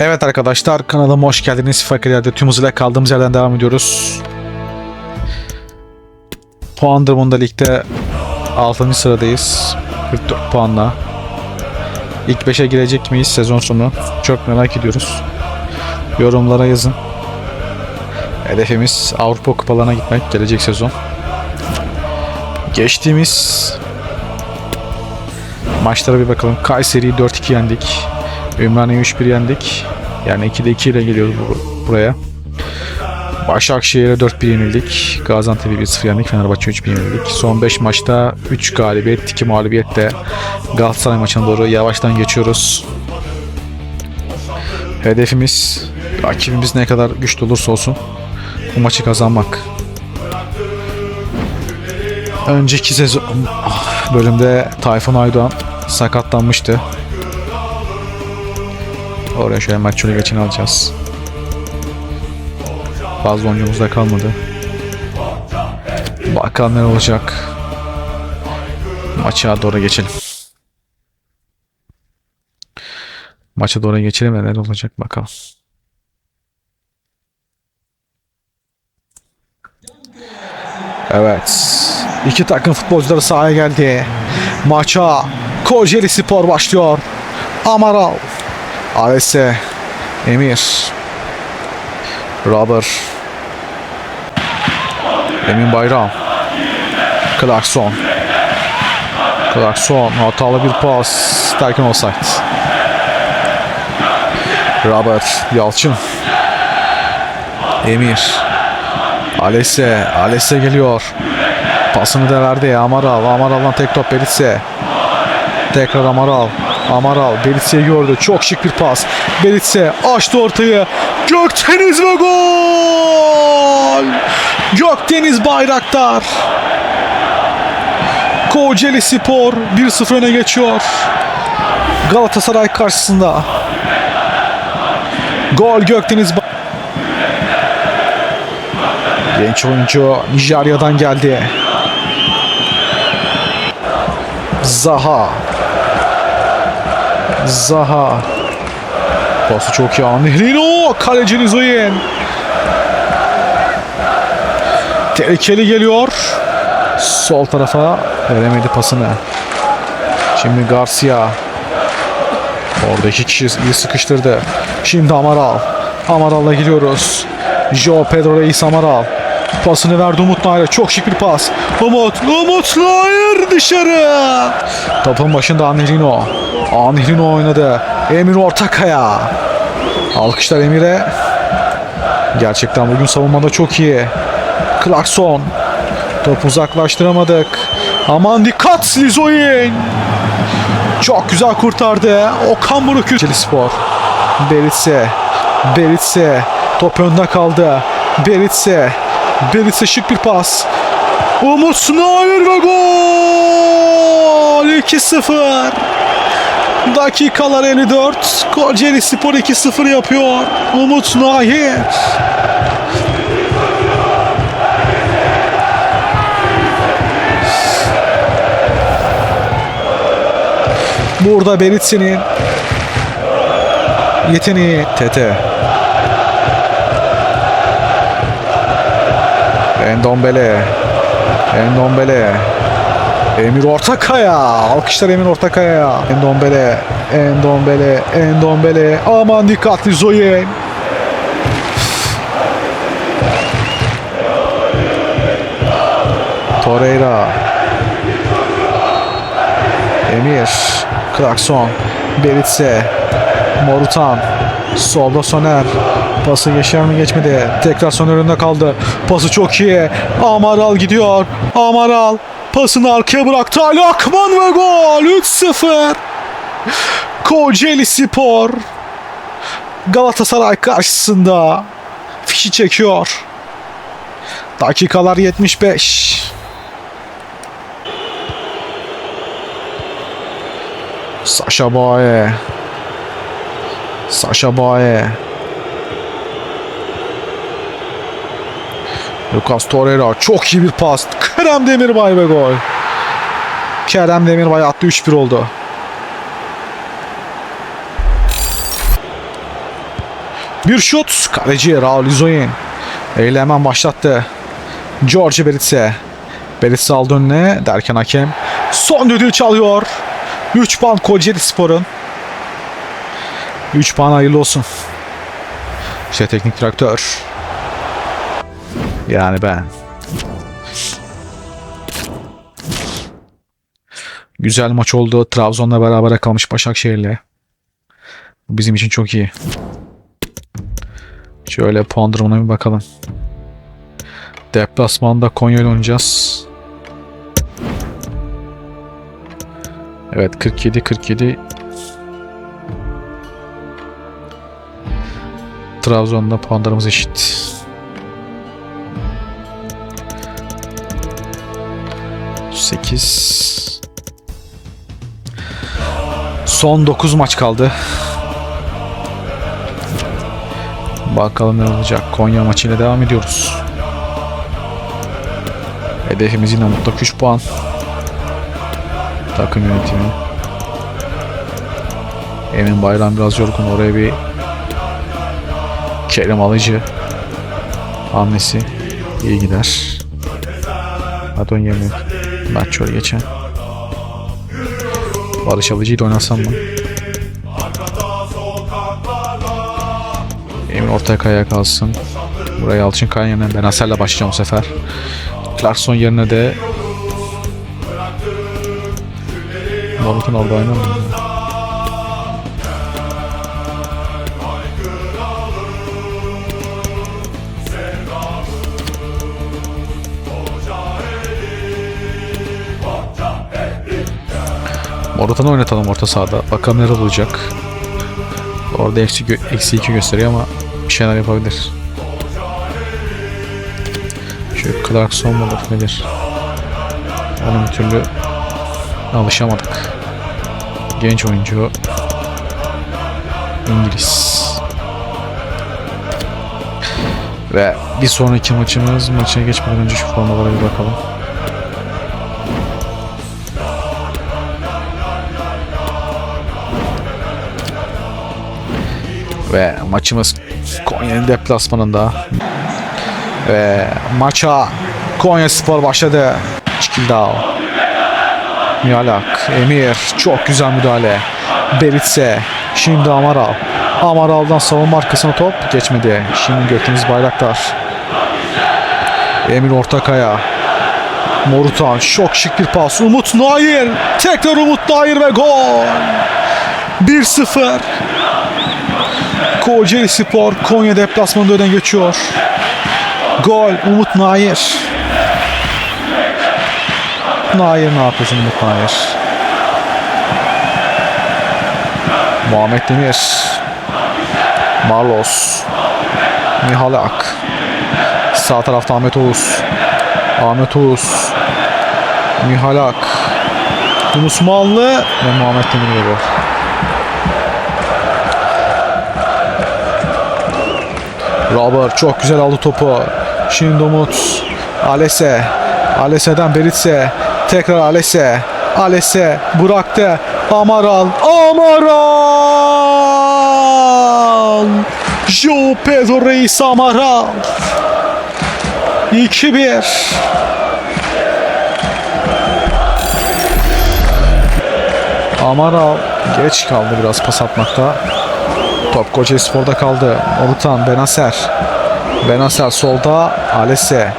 Evet arkadaşlar kanalıma hoş geldiniz. Fakirlerde tüm hızıyla kaldığımız yerden devam ediyoruz. Puan durumunda ligde 6. sıradayız. 44 puanla. İlk 5'e girecek miyiz sezon sonu? Çok merak ediyoruz. Yorumlara yazın. Hedefimiz Avrupa kupalarına gitmek gelecek sezon. Geçtiğimiz maçlara bir bakalım. Kayseri'yi 4-2 yendik. Ümraniye'yi 3-1 yendik. Yani 2'de 2 ile geliyoruz bu- buraya. Başakşehir'e 4-1 yenildik. Gaziantep'i 1-0 yendik. Fenerbahçe 3-1 yenildik. Son 5 maçta 3 galibiyet, 2 mağlubiyet de Galatasaray maçına doğru yavaştan geçiyoruz. Hedefimiz rakibimiz ne kadar güçlü olursa olsun bu maçı kazanmak. Önceki sezon bölümde Tayfun Aydoğan sakatlanmıştı. Oraya şöyle maç geçin alacağız. Fazla oyuncumuz da kalmadı. Bakalım ne olacak. Maça doğru geçelim. Maça doğru geçelim neler olacak bakalım. Evet. İki takım futbolcuları sahaya geldi. Maça Kocaeli Spor başlıyor. Amaral. Alese. Emir. Robert. Emin Bayram. Clarkson. Clarkson hatalı bir pas. Derken offside. Robert Yalçın. Emir. Alese. Alese geliyor. Pasını da verdi. Amaral. Amaral'dan tek top Beritse. Tekrar Amaral. Amaral Belitse'yi gördü. Çok şık bir pas. Belitse açtı ortayı. Gökdeniz ve gol! Gökdeniz Bayraktar. Kocaeli Spor 1-0 öne geçiyor. Galatasaray karşısında. Gol Gökdeniz Genç oyuncu Nijerya'dan geldi. Zaha. Zaha. Pası çok iyi. Nehrino. Kaleci Nizoyen. Tehlikeli geliyor. Sol tarafa veremedi pasını. Şimdi Garcia. Orada iki kişi iyi sıkıştırdı. Şimdi Amaral. Amaral'la gidiyoruz. Joe Pedro Reis Amaral. Pasını verdi Umut Nayır'a. Çok şık bir pas. Umut. Umut Nayır dışarı. Topun başında Angelino. Angelino oynadı. Emir Ortakaya. Alkışlar Emir'e. Gerçekten bugün savunmada çok iyi. Clarkson. Top uzaklaştıramadık. Aman dikkat Lizoyin. Çok güzel kurtardı. Okan Buruk Ülkeli Spor. Beritse. Beritse. Top önde kaldı. Beritse. Beritse şık bir pas. Umut Snyder ve gol! 2-0. Dakikalar 54. Kocaeli Spor 2-0 yapıyor. Umut Nahir. Burada Beritse'nin yeteneği Tete. Endombele. Endombele. Emir Ortakaya. Alkışlar Emir Ortakaya. Endombele. Endombele. Endombele. Aman dikkatli Zoyen. Torreira. Emir. Clarkson. Beritse. Morutan. Solda Soner. Pası geçer mi geçmedi. Tekrar Soner önünde kaldı. Pası çok iyi. Amaral gidiyor. Amaral. Pasını arkaya bıraktı. Ali Akman ve gol. 3-0. Kocaeli Spor. Galatasaray karşısında fişi çekiyor. Dakikalar 75. Sasha Boye. Sasha Boye. Lucas Torreira çok iyi bir pas. Kerem Demirbay ve gol. Kerem Demirbay attı 3-1 oldu. Bir şut. Kaleci Raul Izoyin. Eyle başlattı. George Beritse. Beritse aldı önüne derken hakem son düdüğü çalıyor. 3 puan Kocaeli Spor'un. 3 puan hayırlı olsun. İşte teknik direktör. Yani ben. Güzel maç oldu. Trabzon'la beraber kalmış Başakşehir'le. Bizim için çok iyi. Şöyle puan durumuna bir bakalım. Deplasmanda Konya ile oynayacağız. Evet 47 47 Trabzon'da puanlarımız eşit. Sekiz. Son 9 maç kaldı. Bakalım ne olacak. Konya maçıyla devam ediyoruz. Hedefimiz yine mutlak 3 puan. Takım yönetimi. Emin Bayram biraz yorgun. Oraya bir Kerem Alıcı hamlesi iyi gider. Hadi oynayalım. Maç şöyle geçen. Barış Alıcı'yı da oynasam mı? Emin ortaya kaya kalsın. Buraya Yalçın Kayan yerine Ben Asel'le başlayacağım bu sefer. Clarkson yerine de Mahmut'un orada oynamıyor. Mu? Morutan'ı oynatalım orta sahada. Bakalım neler olacak. Orada eksi, eksi 2 gösteriyor ama bir şeyler yapabilir. Şu Clarkson mudur nedir? Bir türlü alışamadık. Genç oyuncu. İngiliz. Ve bir sonraki maçımız maça geçmeden önce şu formalara bir bakalım. Ve maçımız Konya'nın deplasmanında. Ve maça Konya Spor başladı. Çikildao. Mialak, Emir çok güzel müdahale. Beritse, şimdi Amaral. Amaral'dan savunma arkasına top geçmedi. Şimdi Gökdeniz Bayraktar. Emir Ortakaya. Morutan çok şık bir pas. Umut Nair. Tekrar Umut Nair ve gol. 1-0. Kocaeli Spor Konya deplasmanında öne geçiyor. Gol Umut Nair. Nair ne yapıyorsun Umut Nair? Muhammed Demir. Marlos. Mihalak. Sağ tarafta Ahmet Oğuz. Ahmet Oğuz. Mihalak. Yunus Mallı ve Muhammed Demir geliyor. Robert çok güzel aldı topu. Şimdi Umut. Alese. Alese'den Beritse. Tekrar Alese. Alese bıraktı. Amaral. Amaral. Joe Pedro Reis Amaral. 2-1. Amaral geç kaldı biraz pas atmakta. Top Kocaeli Spor'da kaldı. Orutan Benaser. Benaser solda. Alese.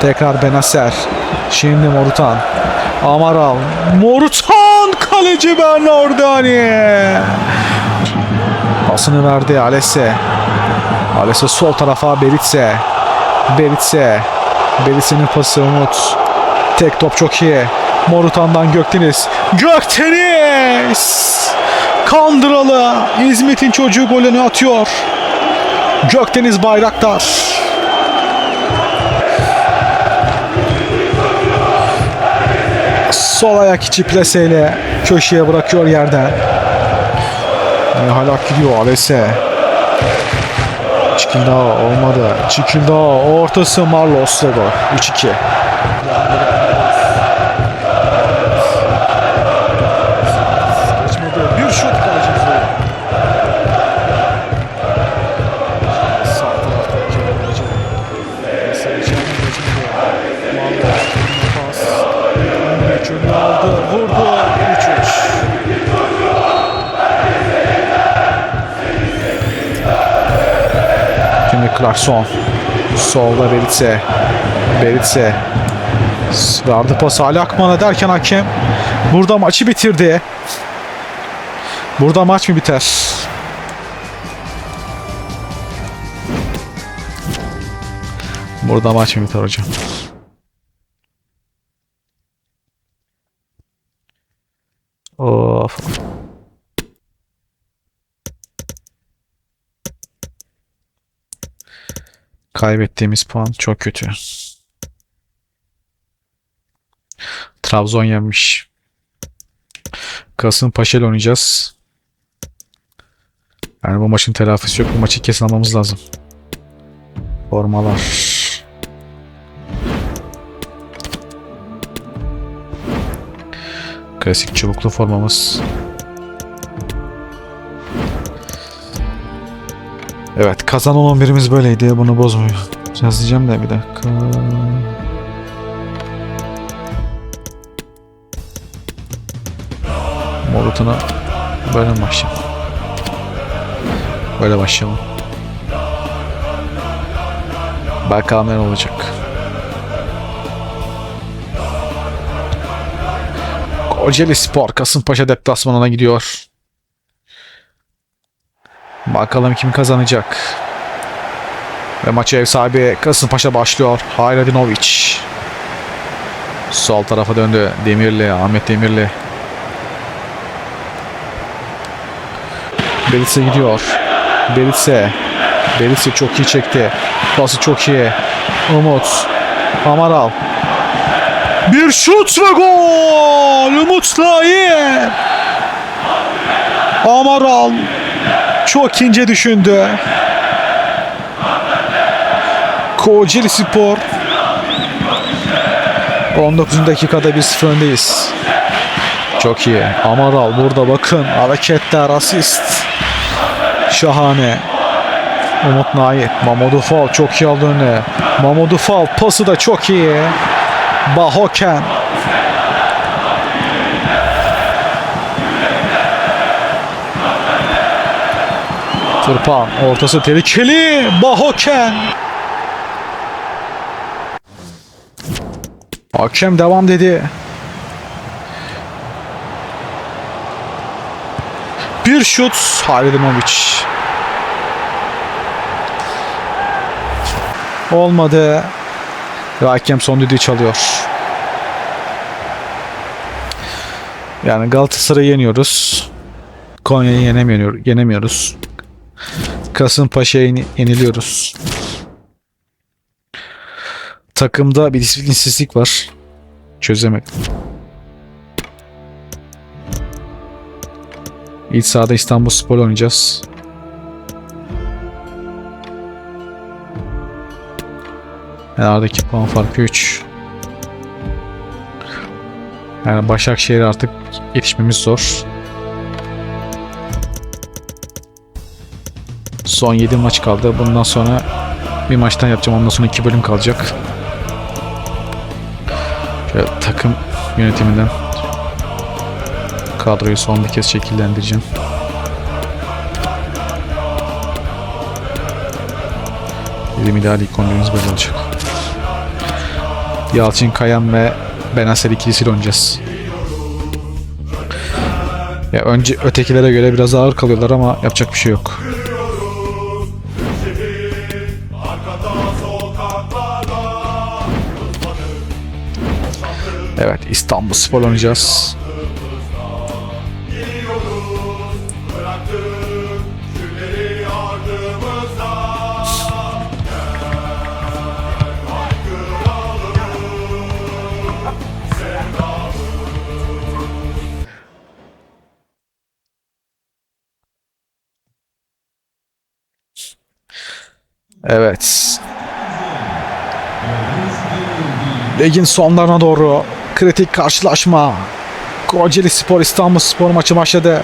Tekrar Benaser. Şimdi Morutan. Amaral. Morutan kaleci Bernardani. Pasını verdi Alese. Alese sol tarafa Beritse. Beritse. Beritse'nin pası Umut. Tek top çok iyi. Morutan'dan Gökdeniz. Gökdeniz! Kandıralı İzmit'in çocuğu golünü atıyor. Gökdeniz Bayraktar. Sol ayak içi plaseyle köşeye bırakıyor yerden. Halak gidiyor Alese. Çikildağ olmadı. Çikildağ ortası Marlos'la gol. 3-2. Clarkson. Solda Beritse. Beritse. Verdi pası Ali Akman'a derken hakem burada maçı bitirdi. Burada maç mı biter? Burada maç mı biter hocam? Of. Kaybettiğimiz puan çok kötü. Trabzon yenmiş. Kasımpaşa ile oynayacağız. Yani bu maçın telafisi yok. Bu maçı kesin almamız lazım. Formalar. Klasik çubuklu formamız. Evet kazanan 11'imiz böyleydi. Bunu bozmuyor. Yazacağım da bir dakika. Morut'una böyle başlayalım? Böyle başlayalım. Bakalım ne olacak. Kocaeli Spor Kasımpaşa deplasmanına gidiyor. Bakalım kim kazanacak. Ve maçı ev sahibi Kasımpaşa başlıyor. Hayradinovic. Sol tarafa döndü. Demirli, Ahmet Demirli. Beritse gidiyor. Beritse. Beritse çok iyi çekti. Pası çok iyi. Umut. Amaral. Bir şut ve gol! Umut Nair. Amaral çok ince düşündü. Kocaeli Spor 19. dakikada 1-0 öndeyiz. Çok iyi. Amaral burada bakın. Hareketler, asist. Şahane. Umut Nair. Mamadou Fall çok iyi aldı önüne. Mamadou Fall pası da çok iyi. Bahoken. Tırpan ortası tehlikeli. Bahoken. Hakem devam dedi. Bir şut Halilimovic. Olmadı. Ve hakem son düdüğü çalıyor. Yani Galatasaray'ı yeniyoruz. Konya'yı yenemiyor, yenemiyoruz. Kasımpaşa'ya yeni- yeniliyoruz. Takımda bir disiplinsizlik var. Çözemedim. İlk sahada İstanbul Spor oynayacağız. Aradaki puan farkı 3. Yani Başakşehir artık yetişmemiz zor. Son 7 maç kaldı. Bundan sonra bir maçtan yapacağım. Ondan sonra 2 bölüm kalacak. Şöyle takım yönetiminden kadroyu son bir kez şekillendireceğim. Bizim ideal ilk 11'imiz böyle olacak. Yalçın Kayan ve Benaser ikilisiyle oynayacağız. Ya önce ötekilere göre biraz ağır kalıyorlar ama yapacak bir şey yok. İstanbul oynayacağız. Evet. Ligin sonlarına doğru kritik karşılaşma. Kocaeli Spor İstanbul Spor maçı başladı.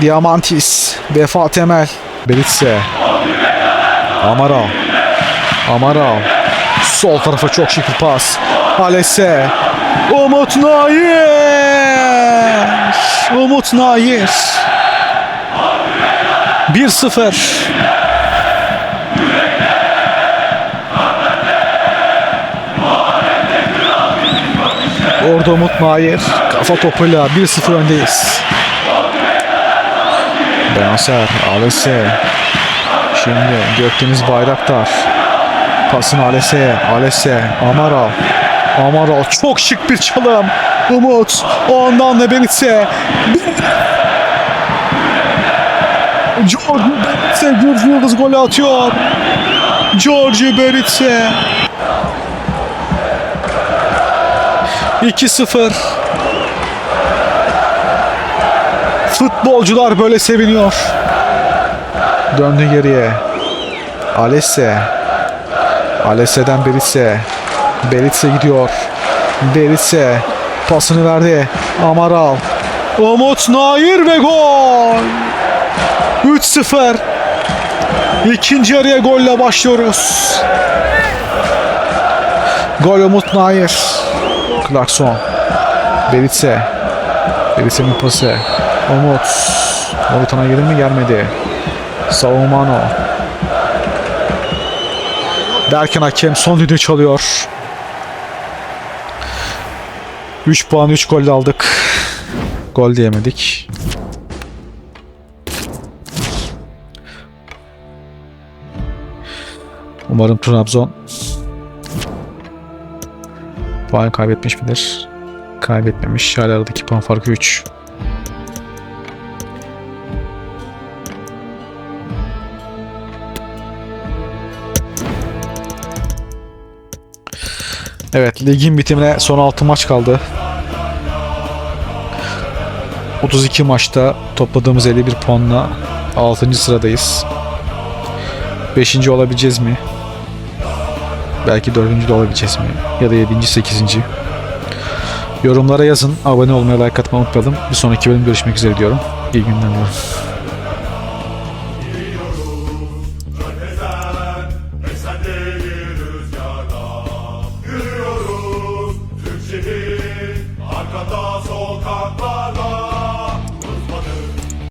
Diamantis, Vefa Temel, Beritse, Amaral, Amaral, sol tarafa çok şık bir pas. Alese, Umut Nair, Umut Nair. 1-0. Orada Umut Nair. Kafa topuyla 1-0 öndeyiz. Benaser, Alese. Şimdi Gökdeniz Bayraktar. Pasını Alese, Alese, Amaral. Amaral çok şık bir çalım. Umut ondan da Beritse. George Beritse Gürcü Yıldız golü atıyor. George Beritse. 2-0. Futbolcular böyle seviniyor. Döndü geriye. Alese. Alese'den Beritse. Beritse gidiyor. Beritse pasını verdi. Amaral. Umut Nair ve gol. 3-0. İkinci yarıya golle başlıyoruz. Gol Umut Nair. Clarkson. Beritse. Beritse'nin pası. Umut. Morutan'a gelir mi? Gelmedi. Savunmano. Derken hakem son düdüğü çalıyor. 3 puan 3 gol aldık. Gol diyemedik. Umarım Trabzon puan kaybetmiş midir? Kaybetmemiş. Hala aradaki puan farkı 3. Evet ligin bitimine son 6 maç kaldı. 32 maçta topladığımız 51 puanla 6. sıradayız. 5. olabileceğiz mi? Belki 4. de olabileceğiz mi? Ya da 7. 8. Yorumlara yazın. Abone olmayı, like atmayı unutmayalım. Bir sonraki bölüm görüşmek üzere diyorum. İyi günler diliyorum.